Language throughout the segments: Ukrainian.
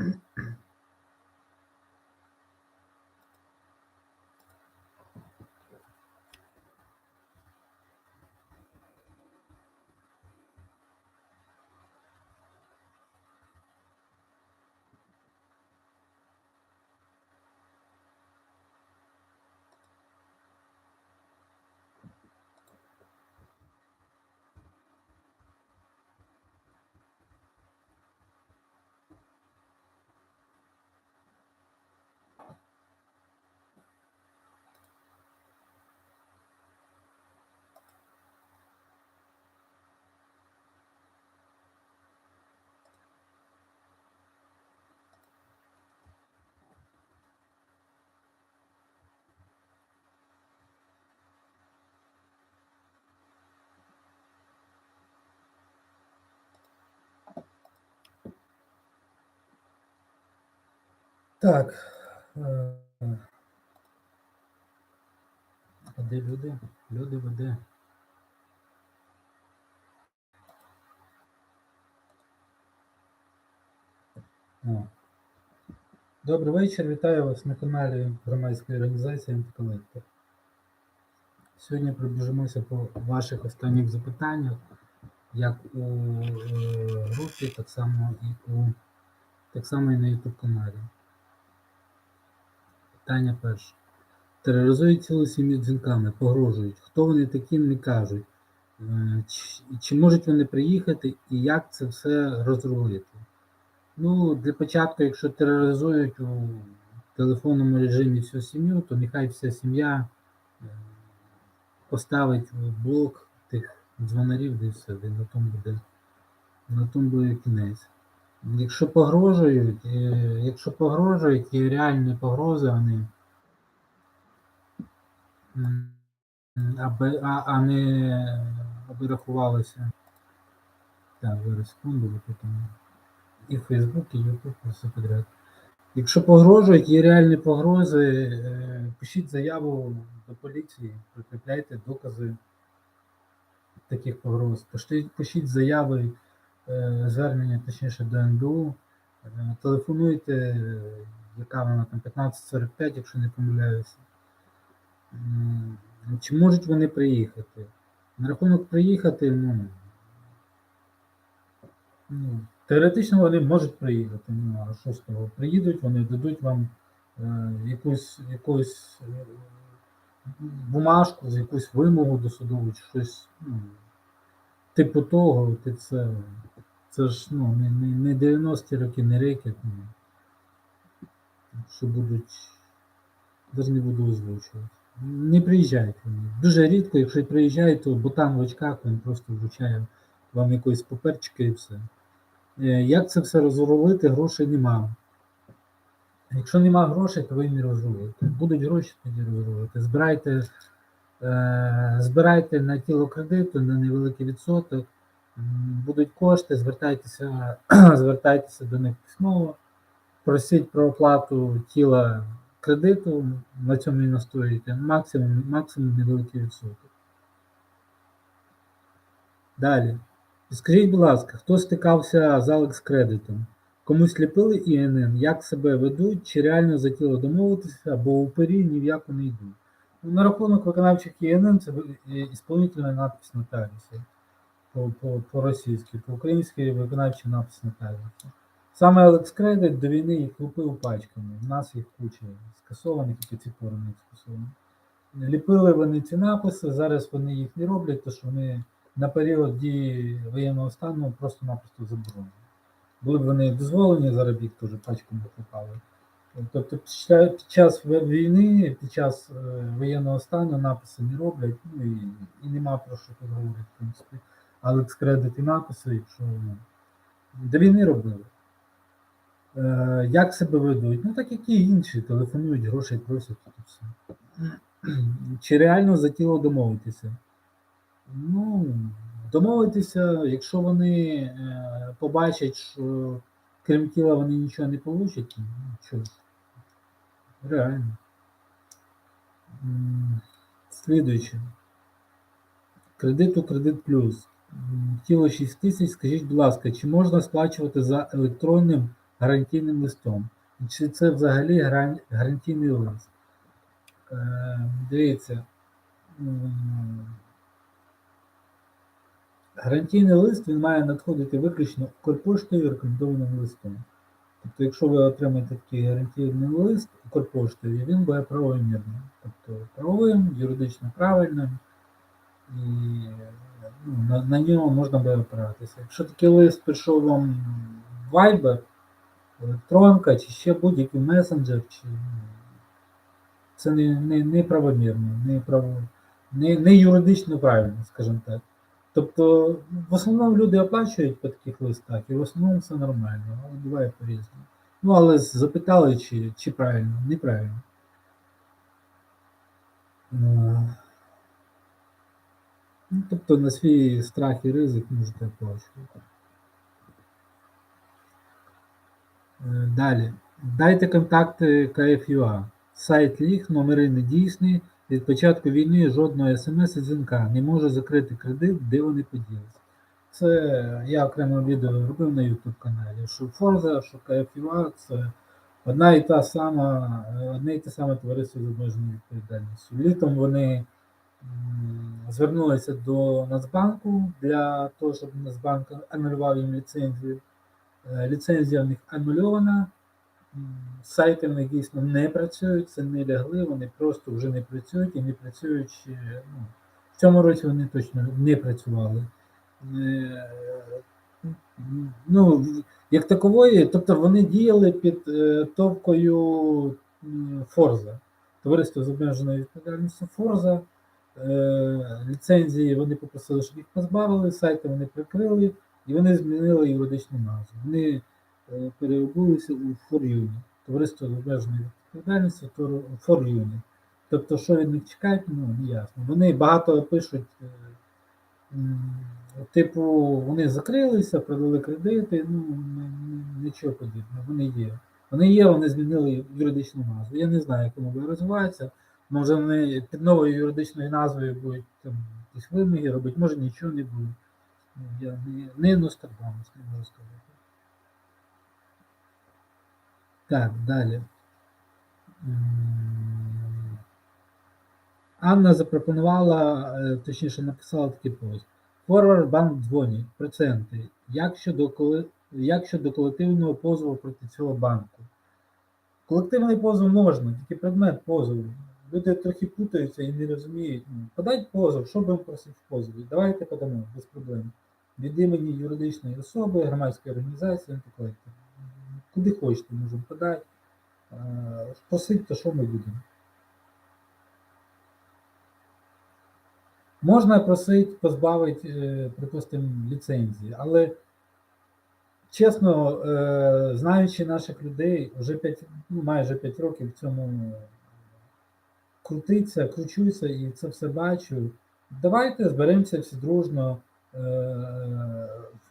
Mm-hmm. Так. е, А де люди? Люди веде. Добрий вечір, вітаю вас на каналі громадської організації Антиколектор. Сьогодні пробіжимося по ваших останніх запитаннях, як у е, групі, так само і у так само і на YouTube каналі. Питання перше. Тероризують цілу сім'ю дзвінками, погрожують. Хто вони такі, не кажуть. Е, Чи, чи можуть вони приїхати і як це все розрулити? Ну, для початку, якщо тероризують у телефонному режимі всю сім'ю, то нехай вся сім'я е, поставить блок тих дзвонарів, де все, де на тому буде, на тому буде кінець. Якщо погрожують, е, якщо погрожують і реальні погрози, вони аби, а, а не аби рахувалися. Так, зараз секунду, там і Фейсбук, і Ютуб, все підряд. Якщо погрожують, є реальні погрози, е, пишіть заяву до поліції, прикріпляйте докази таких погроз. Пишіть, заяви, звернення, точніше, до НБУ, е, телефонуйте, е, яка вона там 1545, якщо не помиляюся. Чи можуть вони приїхати? На рахунок приїхати, ну, ну, теоретично вони можуть приїхати. Ну, а що з того? Приїдуть, вони дадуть вам е, якусь, якусь е, бумажку, якусь вимогу до судову, чи щось, ну, типу того, ти це, це ж ну, не, не, не 90-ті роки, не рекет, ну, що будуть, навіть не буду озвучувати. Не приїжджайте. Дуже рідко, якщо й приїжджають, то ботан в очках, він просто вручає вам якоїсь паперчики і все. Е, Як це все розрулити? Грошей нема. Якщо нема грошей, то ви не розрулите. Будуть гроші, тоді розрулите. Збирайте, збирайте на тіло кредиту на невеликий відсоток. Будуть кошти, звертайтеся, звертайтеся до них письмово, просіть про оплату тіла кредиту, на цьому і настоюєте. Максимум, максимум невеликий відсоток. Далі. Скажіть, будь ласка, хто стикався з Алекс кредитом? Комусь ліпили ІНН, як себе ведуть, чи реально за тіло домовитися, або упері ні в яку не йдуть. На рахунок виконавчих ІНН це ісполнительний надпис нотаріуса по, по, по-російськи, по-українськи виконавчий напис нотаріуса. Саме Алекс Кредит до війни їх купив пачками. У нас їх куча скасованих і по ці пори не скасовані. Ліпили вони ці написи, зараз вони їх не роблять, тому що вони на період дії воєнного стану просто-напросто заборонені. Були б вони дозволені, зараз їх теж пачками попали. Тобто під час війни, під час е, воєнного стану написи не роблять, ну і, і нема про що тут говорити, в принципі. Алекс кредит і написи, якщо ну, до війни робили. Е, як себе ведуть? Ну так як і інші, телефонують, грошей просять і все. Чи реально за тіло домовитися? Ну, домовитися, якщо вони е, побачать, що крім тіла вони нічого не получать, ну що ж, реально. М, Слідуюче. Кредиту кредит плюс. Тіло 6 тисяч. Скажіть, будь ласка, чи можна сплачувати за електронним гарантійним листом? Чи це взагалі гарантійний лист? Е, Дивіться. Гарантійний лист він має надходити виключно Укрпоштою рекомендованим листом. Тобто, якщо ви отримаєте такий гарантійний лист Укрпоштою, він буде правомірним. Тобто правовим, юридично правильним, і ну, на, на нього можна буде опиратися. Якщо такий лист прийшов вам в Viber, електронка, чи ще будь-який месенджер, чи ну, це не, не, не правомірно, не, право, не, не юридично правильно, скажімо так. Тобто, в основному люди оплачують по таких листах, і в основному все нормально, але буває по-різному. Ну, але запитали, чи, чи правильно, неправильно. Е, Ну, тобто на свій страх і ризик можете оплачувати. Е, Далі. Дайте контакти КФЮА. Сайт ліг, номери недійсні. Від початку війни жодного смс і дзвінка. Не можу закрити кредит, де вони поділися. Це я окремо відео робив на YouTube каналі. Що Forza, що КФЮА це одна і та сама, одне і те саме товариство з обмеженою відповідальністю. Літом вони звернулися до Нацбанку для того, щоб Нацбанк анулював їм ліцензію. Е, Ліцензія в них анульована. Сайти в них дійсно не працюють, це не лягли, вони просто вже не працюють і не працюють. Ну, в цьому році вони точно не працювали. Е, Ну, як такової, тобто вони діяли під е, товкою Форза, товариство з обмеженою відповідальністю Форза. Е, Ліцензії вони попросили, щоб їх позбавили, сайти вони прикрили, і вони змінили юридичну назву. Вони переобулися у ForUni, товариство з обмеженою відповідальністю ForUni. Тобто, що від них чекають, ну не ясно. Вони багато пишуть, типу, вони закрилися, продали кредити, ну нічого подібного. Вони є. Вони є, вони змінили юридичну назву. Я не знаю, як воно буде розвиватися. Може вони під новою юридичною назвою будуть там якісь вимоги робити, може нічого не буде. Я не, не Нострадамус, не можу сказати. Так, далі. Анна запропонувала, е, точніше написала такий пост. Форвард банк дзвонить, проценти. Як щодо, як щодо колективного позову проти цього банку? Колективний позов можна, тільки предмет позову. Люди трохи путаються і не розуміють. Ну, Подать позов, що будемо просити в позові? Давайте подамо, без проблем. Від імені юридичної особи, громадської організації, антиколектив. Куди хочете, можемо подати. Е, Просить, то що ми будемо? Можна просити позбавити, е, припустимо, ліцензії, але чесно, е, знаючи наших людей, вже 5, ну, майже 5 років в цьому крутиться, кручуся і це все бачу. Давайте зберемося всі дружно. е,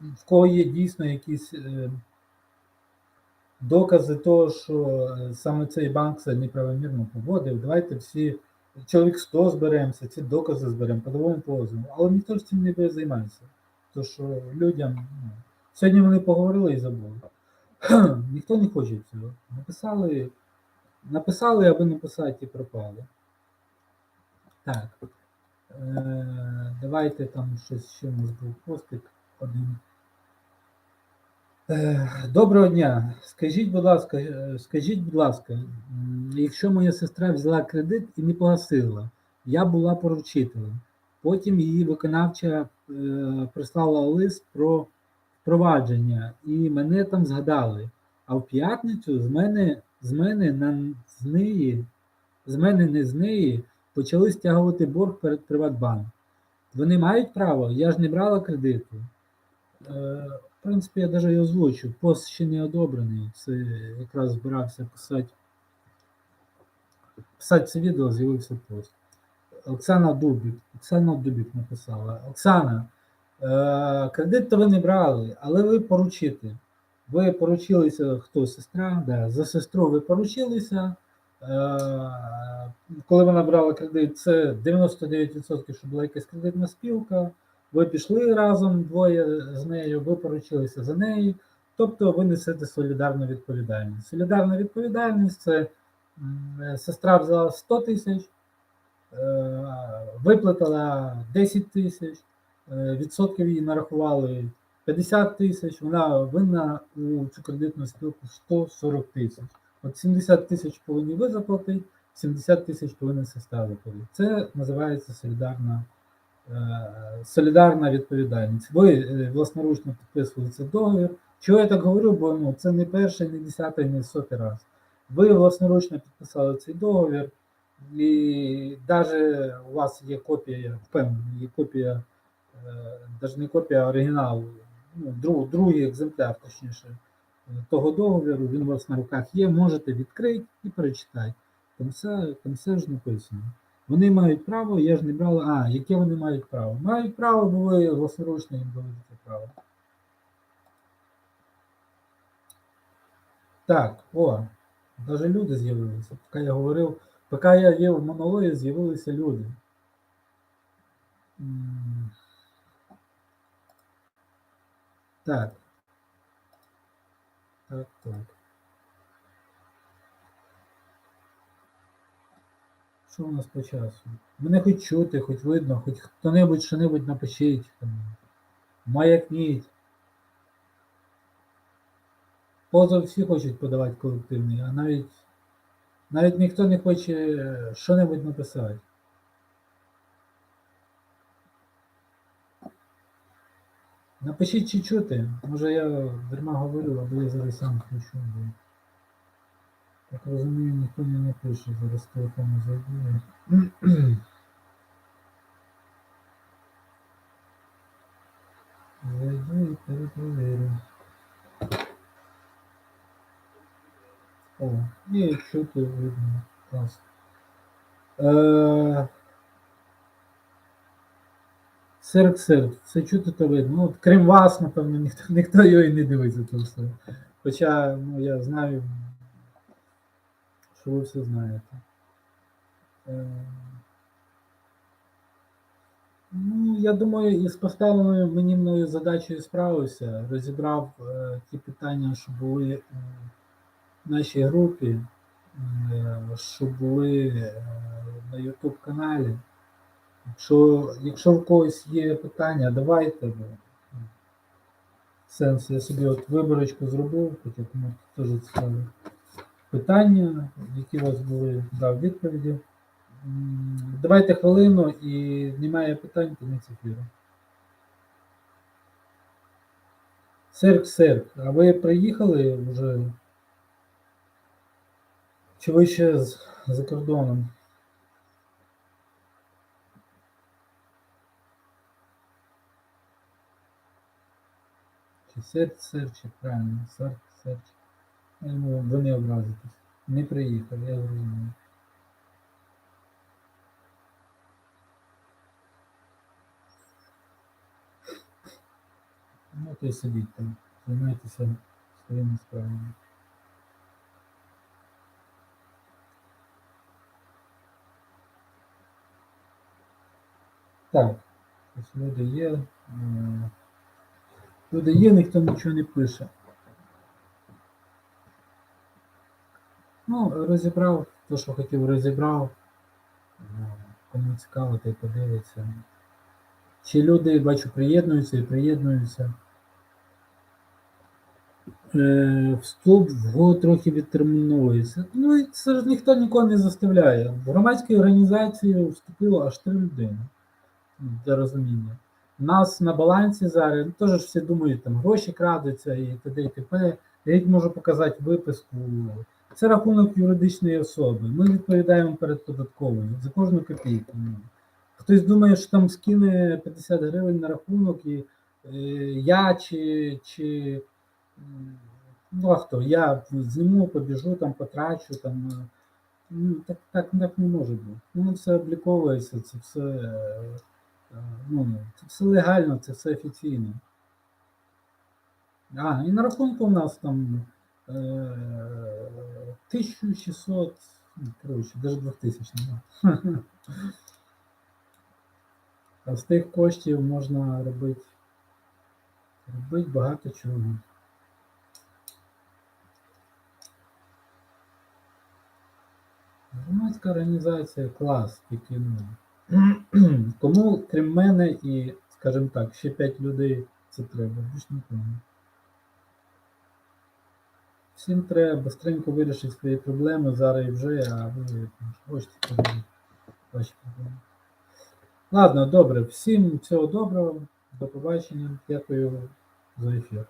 В кого є дійсно якісь докази того, що саме цей банк це неправомірно поводив. Давайте всі, чоловік 100 зберемося, ці докази зберемо, подаємо позову. Але ніхто ж цим не. То що людям. Ну, сьогодні вони поговорили і забули. Ніхто не хоче цього. Написали, написали, аби написати і пропали. Так. Е, давайте там щось ще у нас був постик один. Е, Доброго дня. Скажіть, будь ласка, е, скажіть, будь ласка, якщо моя сестра взяла кредит і не погасила, я була поручителем. Потім її виконавча е, прислала лист про впровадження, і мене там згадали. А в п'ятницю з мене, з мене на з неї, з мене не з неї, почали стягувати борг перед Приватбанк. Вони мають право, я ж не брала кредиту. Принципі, я навіть озвучу. Пост ще не одобрений. Це якраз збирався писати. Писати це відео, з'явився пост. Оксана Дубік. Оксана Дубік написала. Оксана, е, кредит то ви не брали, але ви поручите. Ви поручилися, хто сестра? Да, за сестру ви поручилися. Е, коли вона брала кредит, це 99%, що була якась кредитна спілка. Ви пішли разом двоє з нею, ви поручилися за неї, тобто ви несете солідарну відповідальність. Солідарна відповідальність це сестра взяла 100 тисяч, е, виплатила 10 тисяч, е, відсотків їй нарахували 50 тисяч, вона винна у цю кредитну спілку 140 тисяч. От 70 тисяч повинні ви заплатити, 70 тисяч повинна сестра заплатити. Це називається солідарна солідарна відповідальність. Ви е, власноручно підписували цей договір. Чого я так говорю? Бо ну, це не перший, не десятий, не сотий раз. Ви власноручно підписали цей договір, і навіть у вас є копія, впевнений, є копія, навіть не копія, а оригінал, ну, друг, другий екземпляр, точніше, е, того договору, він у вас на руках є, можете відкрити і перечитати. Там все, там все ж написано. Вони мають право, я ж не брала. А, яке вони мають право? Мають право, бо ви власноручно їм це право. Так, о, Навіть люди з'явилися. Поки я говорив, поки я є в монологі, з'явилися люди. Так. Так, так. Що у нас по часу? Мене хоч чути, хоч видно, хоч хто-небудь що-небудь напишіть. Маякніть. Позов всі хочуть подавати колективний, а навіть навіть ніхто не хоче що-небудь написати. Напишіть чи чути. Може я дарма говорю, або я зараз сам включу. Так розумію, ніхто не напише, зараз телефон зайду. Зайду і перепровірю. О, і чути видно. Клас. Е, Сирк сирк, це чути то видно. Ну, крім вас, напевно, ніхто, ніхто його і не дивиться все. Хоча, ну, я знаю, що ви все знаєте. Е, Ну, я думаю, із поставленою мені мною задачею справився. Розібрав е, ті питання, що були в нашій групі, е, що були е, на YouTube каналі. Якщо, якщо в когось є питання, давайте. ну, Сенс, я собі от виборочку зробив, хоча кому теж цікаві питання, які у вас були, дав відповіді. Давайте хвилину і немає питань, кінець ефіру. Серк, серк, а ви приїхали вже? Чи ви ще за кордоном? Чи серч, серч, правильно, серч, серч. Я думаю, ви не образитесь. Не приїхав, я зрозумів. Ну, то й сидіть там, займайтеся своїми справами. Так, люди є. е, Люди є, ніхто нічого не пише. Ну, розібрав те, що хотів, розібрав. Е, Кому цікаво, той подивиться. Чи люди, бачу, приєднуються і приєднуються. Е, вступ в трохи відтерміновується. Ну і це ж ніхто нікого не заставляє. В громадській організації вступило аж три людини для розуміння. У нас на балансі зараз ну, теж всі думають, там гроші крадуться і т.д. і т.п. Я можу показати виписку. Це рахунок юридичної особи. Ми відповідаємо перед податковою за кожну копійку. Хтось думає, що там скине 50 гривень на рахунок, і е, я чи, чи ну а хто? Я зніму, побіжу, там потрачу, там. е, Ну, так, так, так не може бути. Ну, все обліковується, це все, е, ну, це все легально, це все офіційно. А, і на рахунку у нас там 1600, ну, коротше, навіть 2000 немає. А з тих коштів можна робити, робити багато чого. Громадська організація клас, тільки ну. Кому, крім мене і, скажімо так, ще 5 людей це треба, більш нікому. Всім треба швидко вирішити свої проблеми зараз і вже, а ви хочете ваші проблеми. Ладно, добре, всім всього доброго, до побачення, дякую за ефір.